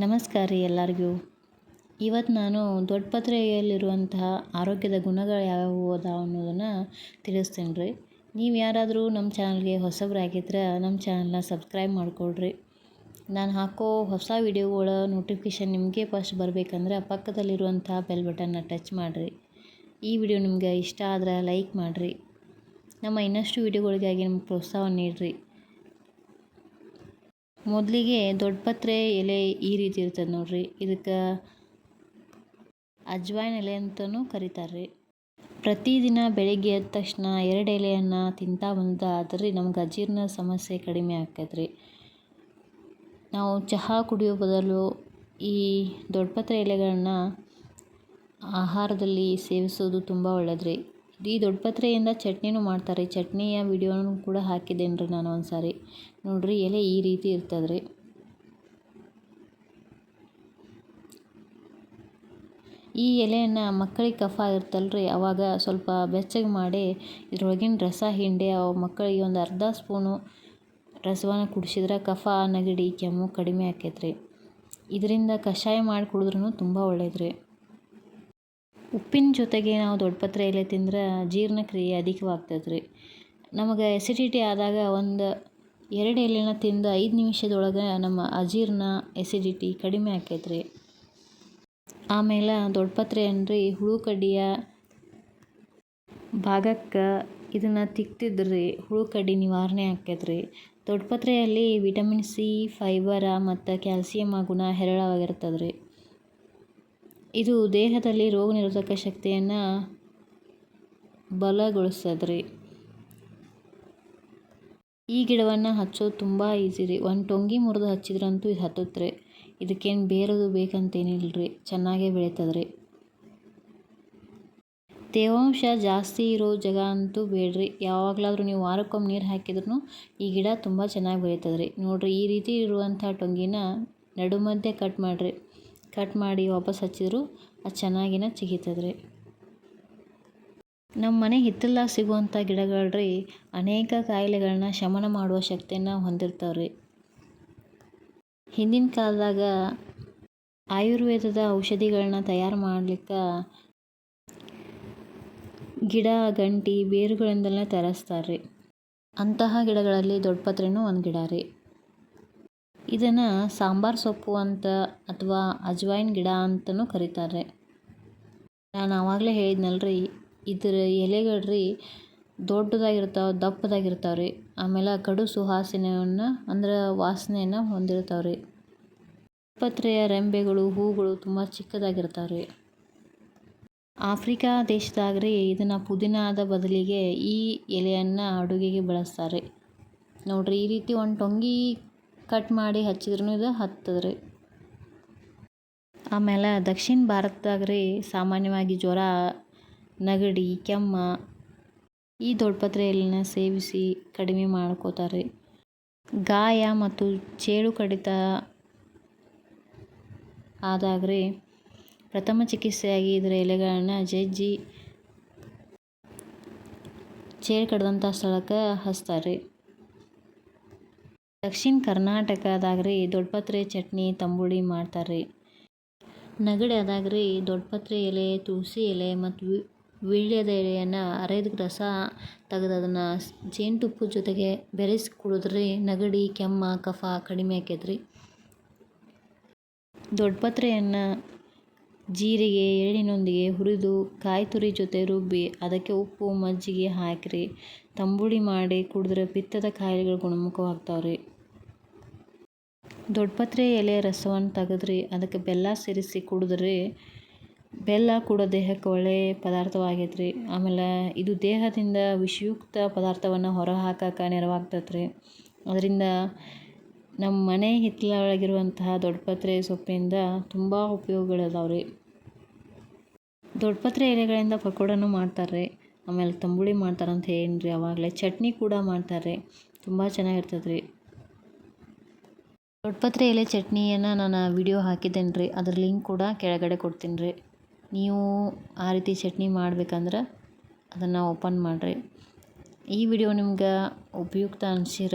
ನಮಸ್ಕಾರ ರೀ ಎಲ್ಲರಿಗೂ. ಇವತ್ತು ನಾನು ದೊಡ್ಡಪತ್ರೆಯಲ್ಲಿರುವಂತಹ ಆರೋಗ್ಯದ ಗುಣಗಳು ಯಾವ್ಯಾವು ಅದಾವ ಅನ್ನೋದನ್ನು ತಿಳಿಸ್ತೀನಿ ರೀ. ನೀವು ಯಾರಾದರೂ ನಮ್ಮ ಚಾನಲ್ಗೆ ಹೊಸಬ್ರಾಗಿದ್ರೆ ನಮ್ಮ ಚಾನಲ್ನ ಸಬ್ಸ್ಕ್ರೈಬ್ ಮಾಡಿಕೊಡ್ರಿ ನಾನು ಹಾಕೋ ಹೊಸ ವಿಡಿಯೋಗಳ ನೋಟಿಫಿಕೇಷನ್ ನಿಮಗೆ ಫಸ್ಟ್ ಬರಬೇಕಂದ್ರೆ ಪಕ್ಕದಲ್ಲಿರುವಂಥ ಬೆಲ್ ಬಟನ್ನ ಟಚ್ ಮಾಡಿರಿ. ಈ ವಿಡಿಯೋ ನಿಮ್ಗೆ ಇಷ್ಟ ಆದ್ರೆ ಲೈಕ್ ಮಾಡಿರಿ. ನಮ್ಮ ಇನ್ನಷ್ಟು ವಿಡಿಯೋಗಳಿಗಾಗಿ ನಿಮ್ಗೆ ಪ್ರೋತ್ಸಾಹ ನೀಡಿರಿ. ಮೊದಲಿಗೆ ದೊಡ್ಡಪತ್ರೆ ಎಲೆ ಈ ರೀತಿ ಇರ್ತದೆ ನೋಡ್ರಿ. ಇದಕ್ಕೆ ಅಜ್ವಾಯಿನ ಎಲೆ ಅಂತಲೂ ಕರೀತಾರೆ ಪ್ರತಿದಿನ ಬೆಳಿಗ್ಗೆ ಎದ್ದ ತಕ್ಷಣ ಎರಡು ಎಲೆಯನ್ನು ತಿಂತಾ ಬಂದಾದ್ರೆ ನಮ್ಗೆ ಅಜೀರ್ಣ ಸಮಸ್ಯೆ ಕಡಿಮೆ ಆಕೈತೆ ರೀ ನಾವು ಚಹಾ ಕುಡಿಯೋ ಬದಲು ಈ ದೊಡ್ಡಪತ್ರೆ ಎಲೆಗಳನ್ನ ಆಹಾರದಲ್ಲಿ ಸೇವಿಸೋದು ತುಂಬ ಒಳ್ಳೇದು ರೀ ಈ ದೊಡ್ಡಪತ್ರೆಯಿಂದ ಚಟ್ನಿನೂ ಮಾಡ್ತಾರೆ. ಚಟ್ನಿಯ ವಿಡಿಯೋನು ಕೂಡ ಹಾಕಿದ್ದೇನೆ ರೀ ನಾನು ಒಂದು ಸಾರಿ ನೋಡಿರಿ ಎಲೆ ಈ ರೀತಿ ಇರ್ತದೆ ರೀ ಈ ಎಲೆಯನ್ನು ಮಕ್ಕಳಿಗೆ ಕಫ ಇರ್ತಲ್ರಿ ಅವಾಗ ಸ್ವಲ್ಪ ಬೆಚ್ಚಗೆ ಮಾಡಿ ಇದ್ರೊಳಗಿನ ರಸ ಹಿಂಡಿ, ಅವು ಮಕ್ಕಳಿಗೆ ಒಂದು ಅರ್ಧ ಸ್ಪೂನು ರಸವನ್ನು ಕುಡಿಸಿದ್ರೆ ಕಫ ನೆಗಡಿ ಕೆಮ್ಮು ಕಡಿಮೆ ಆಕೈತೆ ಇದರಿಂದ ಕಷಾಯ ಮಾಡಿ ಕುಡಿದ್ರೂ ತುಂಬ ಒಳ್ಳೇದು ಉಪ್ಪಿನ ಜೊತೆಗೆ ನಾವು ದೊಡ್ಡಪತ್ರೆ ಎಲೆ ತಿಂದ್ರೆ ಜೀರ್ಣಕ್ರಿಯೆ ಅಧಿಕವಾಗ್ತದೆ ರೀ ನಮಗೆ ಎಸಿಡಿಟಿ ಆದಾಗ ಒಂದು ಎರಡು ಎಲೆನ ತಿಂದು ಐದು ನಿಮಿಷದೊಳಗೆ ನಮ್ಮ ಅಜೀರ್ಣ ಎಸಿಡಿಟಿ ಕಡಿಮೆ ಆಕೈತೆ ರೀ ಆಮೇಲೆ ದೊಡ್ಡಪತ್ರೆ ಅನ್ರಿ ಹುಳು ಕಡ್ಡಿಯ ಭಾಗಕ್ಕೆ ಇದನ್ನು ತಿಕ್ತಿದ್ರಿ ಹುಳು ಕಡ್ಡಿ ನಿವಾರಣೆ ಆಕೈತೆ ರೀ ದೊಡ್ಡಪತ್ರೆಯಲ್ಲಿ ವಿಟಮಿನ್ ಸಿ, ಫೈಬರ ಮತ್ತು ಕ್ಯಾಲ್ಸಿಯಂ ಗುಣ ಹೇರಳವಾಗಿರ್ತದೆ ರೀ ಇದು ದೇಹದಲ್ಲಿ ರೋಗ ನಿರೋಧಕ ಶಕ್ತಿಯನ್ನು ಬಲಗೊಳಿಸ್ತದೆ ರೀ ಈ ಗಿಡವನ್ನು ಹಚ್ಚೋದು ತುಂಬ ಈಸಿ ರೀ. ಒಂದು ಟೊಂಗಿ ಮುರಿದು ಹಚ್ಚಿದ್ರಂತೂ ಇದು ಹತ್ತುತ್ತೆ ಇದಕ್ಕೇನು ಬೇರದು ಬೇಕಂತೇನಿಲ್ಲ ರೀ ಚೆನ್ನಾಗೇ ಬೆಳೀತದ್ರಿ. ತೇವಾಂಶ ಜಾಸ್ತಿ ಇರೋ ಜಾಗ ಅಂತೂ ಬೇಡ್ರಿ. ಯಾವಾಗಲಾದರೂ ನೀವು ವಾರಕ್ಕೊಮ್ಮೆ ನೀರು ಹಾಕಿದ್ರೂ ಈ ಗಿಡ ತುಂಬ ಚೆನ್ನಾಗಿ ಬೆಳೀತದ್ರಿ. ನೋಡಿರಿ, ಈ ರೀತಿ ಇರುವಂಥ ಟೊಂಗಿನ ನಡು ಮಧ್ಯೆ ಕಟ್ ಮಾಡಿರಿ. ಕಟ್ ಮಾಡಿ ವಾಪಸ್ ಹಚ್ಚಿದ್ರು, ಅದು ಚೆನ್ನಾಗಿನ ಚಿಗಿತದೆ ರೀ ನಮ್ಮ ಮನೆ ಹಿತ್ತಲ್ದಾಗ ಸಿಗುವಂಥ ಗಿಡಗಳು ರೀ ಅನೇಕ ಕಾಯಿಲೆಗಳನ್ನ ಶಮನ ಮಾಡುವ ಶಕ್ತಿಯನ್ನು ಹೊಂದಿರ್ತಾವೆ ರೀ ಹಿಂದಿನ ಕಾಲದಾಗ ಆಯುರ್ವೇದದ ಔಷಧಿಗಳನ್ನ ತಯಾರು ಮಾಡ್ಲಿಕ್ಕೆ ಗಿಡ, ಗಂಟಿ, ಬೇರುಗಳಿಂದಲೇ ತಯಾರಿಸ್ತಾರೆ ರೀ ಅಂತಹ ಗಿಡಗಳಲ್ಲಿ ದೊಡ್ಡಪತ್ರೆನೂ ಒಂದು ಗಿಡ ರೀ. ಇದನ್ನು ಸಾಂಬಾರು ಸೊಪ್ಪು ಅಂತ ಅಥವಾ ಅಜ್ವಾಯಿನ್ ಗಿಡ ಅಂತಲೂ ಕರೀತಾರೆ. ನಾನು ಆವಾಗಲೇ ಹೇಳಿದ್ನಲ್ರಿ, ಇದರ ಎಲೆಗಳು ರೀ ದೊಡ್ಡದಾಗಿರ್ತಾವೆ ದಪ್ಪದಾಗಿರ್ತಾವೆ ರೀ ಆಮೇಲೆ ಕಡು ಸುವಾಸನೆಯನ್ನು, ಅಂದ್ರೆ ವಾಸನೆಯನ್ನು ಹೊಂದಿರ್ತಾವೆ ರೀ ಪತ್ರೆಯ ರೆಂಬೆಗಳು, ಹೂಗಳು ತುಂಬ ಚಿಕ್ಕದಾಗಿರ್ತಾವೆ ರೀ ಆಫ್ರಿಕಾ ದೇಶದಾಗ ರೀ ಇದನ್ನು ಪುದೀನಾದ ಬದಲಿಗೆ ಈ ಎಲೆಯನ್ನು ಅಡುಗೆಗೆ ಬಳಸ್ತಾರೆ. ನೋಡ್ರಿ, ಈ ರೀತಿ ಒಂದು ಟೊಂಗಿ ಕಟ್ ಮಾಡಿ ಹಚ್ಚಿದ್ರೂ ಇದು ಹತ್ತದ್ರಿ. ಆಮೇಲೆ ದಕ್ಷಿಣ ಭಾರತದಾಗ ರೀ ಸಾಮಾನ್ಯವಾಗಿ ಜ್ವರ, ನೆಗಡಿ, ಕೆಮ್ಮ ಈ ದೊಡ್ಡಪತ್ರೆಯಲ್ಲಿನ ಸೇವಿಸಿ ಕಡಿಮೆ ಮಾಡ್ಕೋತಾರೆ ಗಾಯ ಮತ್ತು ಚೇಳು ಕಡಿತ ಆದಾಗ ರೀ ಪ್ರಥಮ ಚಿಕಿತ್ಸೆಯಾಗಿ ಇದರ ಎಲೆಗಳನ್ನು ಜಜ್ಜಿ ಚೇಳು ಕಡ್ದಂಥ ಸ್ಥಳಕ್ಕೆ ಹಚ್ತಾರೆ ದಕ್ಷಿಣ ಕರ್ನಾಟಕದಾಗ ರೀ ದೊಡ್ಡಪತ್ರೆ ಚಟ್ನಿ ತಂಬುಳಿ ನೆಗಡಿ ಆದಾಗ ರೀ ದೊಡ್ಡಪತ್ರೆ ಎಲೆ, ತುಳಸಿ ಎಲೆ ಮತ್ತು ವೀಳ್ಯದ ಎಲೆಯನ್ನು ಅರೆದು ರಸ ತೆಗೆದು ಅದನ್ನು ಜೇನುತುಪ್ಪದ ಜೊತೆಗೆ ಬೆರೆಸಿ ಕುಡಿದ್ರಿ ನೆಗಡಿ, ಕೆಮ್ಮ, ಕಫ ಕಡಿಮೆ ಆಕೈತೆ ರೀ ದೊಡ್ಡಪತ್ರೆಯನ್ನು ಜೀರಿಗೆ, ಎಳ್ಳಿನೊಂದಿಗೆ ಹುರಿದು ಕಾಯಿ ತುರಿ ಜೊತೆ ರುಬ್ಬಿ ಅದಕ್ಕೆ ಉಪ್ಪು, ಮಜ್ಜಿಗೆ ಹಾಕಿರಿ. ತಂಬುಳಿ ಮಾಡಿ ಕುಡಿದ್ರೆ ಪಿತ್ತದ ಕಾಯಿಲೆಗಳು ಗುಣಮುಖವಾಗ್ತಾವೆ ರೀ ದೊಡ್ಡಪತ್ರೆ ಎಲೆ ರಸವನ್ನು ತೆಗೆದ್ರಿ, ಅದಕ್ಕೆ ಬೆಲ್ಲ ಸೇರಿಸಿ ಕುಡಿದ್ರಿ, ಬೆಲ್ಲ ಕೂಡ ದೇಹಕ್ಕೆ ಒಳ್ಳೆಯ ಪದಾರ್ಥವಾಗೈತೆ ರೀ ಆಮೇಲೆ ಇದು ದೇಹದಿಂದ ವಿಷಯುಕ್ತ ಪದಾರ್ಥವನ್ನು ಹೊರ ಹಾಕಕ್ಕೆ ಅದರಿಂದ ನಮ್ಮ ಮನೆ ಹಿತ್ತಲೊಳಗಿರುವಂತಹ ದೊಡ್ಡಪತ್ರೆ ಸೊಪ್ಪಿಂದ ತುಂಬ ಉಪಯೋಗಗಳಿದಾವೆ ರೀ ದೊಡ್ಡಪತ್ರೆ ಎಲೆಗಳಿಂದ ಪಕೋಡನು ಮಾಡ್ತಾರೆ ಆಮೇಲೆ ತಂಬುಳಿ ಮಾಡ್ತಾರಂತ ರೀ ಅವಾಗಲೇ. ಚಟ್ನಿ ಕೂಡ ಮಾಡ್ತಾರೆ ತುಂಬ ಚೆನ್ನಾಗಿರ್ತದೆ ರೀ ದೊಡ್ಡಪತ್ರೆ ಎಲೆ ಚಟ್ನಿಯನ್ನು ನಾನು ವಿಡಿಯೋ ಹಾಕಿದ್ದೇನೆ ರೀ ಅದ್ರ ಲಿಂಕ್ ಕೂಡ ಕೆಳಗಡೆ ಕೊಡ್ತೀನಿ ರೀ ನೀವು ಆ ರೀತಿ ಚಟ್ನಿ ಮಾಡ್ಬೇಕಂದ್ರೆ ಅದನ್ನು ಓಪನ್ ಮಾಡಿರಿ. ಈ ವಿಡಿಯೋ ನಿಮ್ಗೆ ಉಪಯುಕ್ತ ಅನ್ಸಿರ,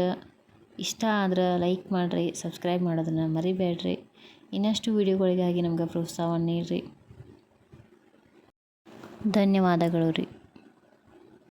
ಇಷ್ಟ ಆದ್ರೆ ಲೈಕ್ ಮಾಡಿರಿ ಸಬ್ಸ್ಕ್ರೈಬ್ ಮಾಡೋದನ್ನು ಮರಿಬೇಡ್ರಿ. ಇನ್ನಷ್ಟು ವಿಡಿಯೋಗಳಿಗಾಗಿ ನಮ್ಗೆ ಪ್ರೋತ್ಸಾಹವನ್ನು ನೀಡಿರಿ. ಧನ್ಯವಾದಗಳು ರೀ.